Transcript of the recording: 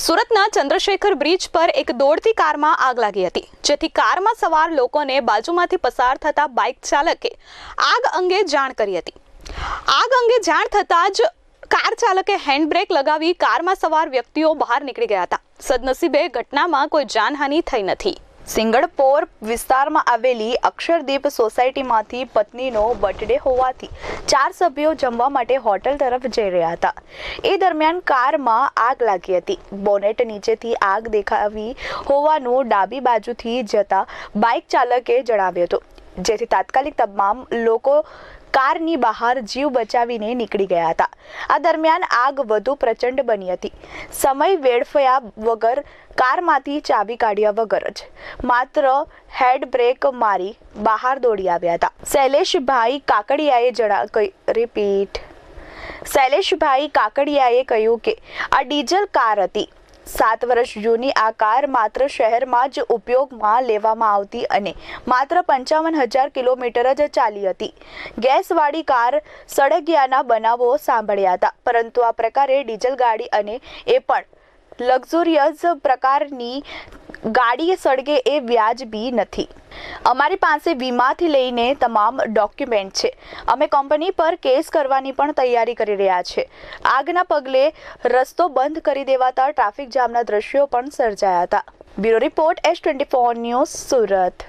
સુરતના ચંદ્રશેખર બ્રિજ પર એક દોડતી કારમાં આગ લાગી હતી. જેથી કારમાં સવાર લોકોને બાજુમાંથી પસાર થતા બાઇક ચાલકે આગ અંગે જાણ કરી હતી. આગ અંગે જાણ થતાં જ કાર ચાલકે હેન્ડબ્રેક લગાવી કારમાં સવાર વ્યક્તિઓ બહાર નીકળી ગયા હતા. સદનસીબે ઘટનામાં કોઈ જાનહાનિ થઈ નથી. સિંગણપોર વિસ્તારમાં આવેલી અક્ષરદીપ સોસાયટીમાંથી પત્નીનો બર્થડે હોવાથી ચાર સભ્યો જમવા માટે હોટલ તરફ જઈ રહ્યા હતા. એ દરમિયાન કારમાં આગ લાગી હતી. બોનેટ નીચેથી આગ દેખાવી હોવાનું ડાબી બાજુથી જતા બાઇક ચાલકે જણાવ્યું હતું. જેથી તાત્કાલિક તમામ લોકો કારની બહાર જીવ બચાવીને નીકળી ગયા હતા. આ દરમિયાન આગ વધુ પ્રચંડ બની હતી. સમય વેડફયા વગર કારમાંથી ચાવી કાઢ્યા વગર જ માત્ર હેડ બ્રેક મારી બહાર દોડી આવ્યા હતા. શૈલેષભાઈ કાકડિયાએ જણા રિપીટ શૈલેષભાઈ કાકડિયાએ કહ્યું કે, આ ડીઝલ કાર હતી. સાત વર્ષ જૂની આ કાર માત્ર શહેરમાં જ ઉપયોગમાં લેવામાં આવતી અને માત્ર પંચાવન હજાર કિલોમીટર જ ચાલી હતી. ગેસવાળી કાર સળગિયાના બનાવો સાંભળ્યા હતા, પરંતુ આ પ્રકારે ડીઝલ ગાડી અને એ પણ લક્ઝુરિયસ પ્રકારની ગાડી સળગે એ વ્યાજબી નથી. અમારી પાસે વીમાથી લઈને તમામ ડોક્યુમેન્ટ છે. અમે કંપની પર કેસ કરવાની પણ તૈયારી કરી રહ્યા છે. આગના પગલે રસ્તો બંધ કરી દેવાતા ટ્રાફિક જામના દ્રશ્યો પણ સર્જાયા હતા. Bureau report S twenty four news Surat.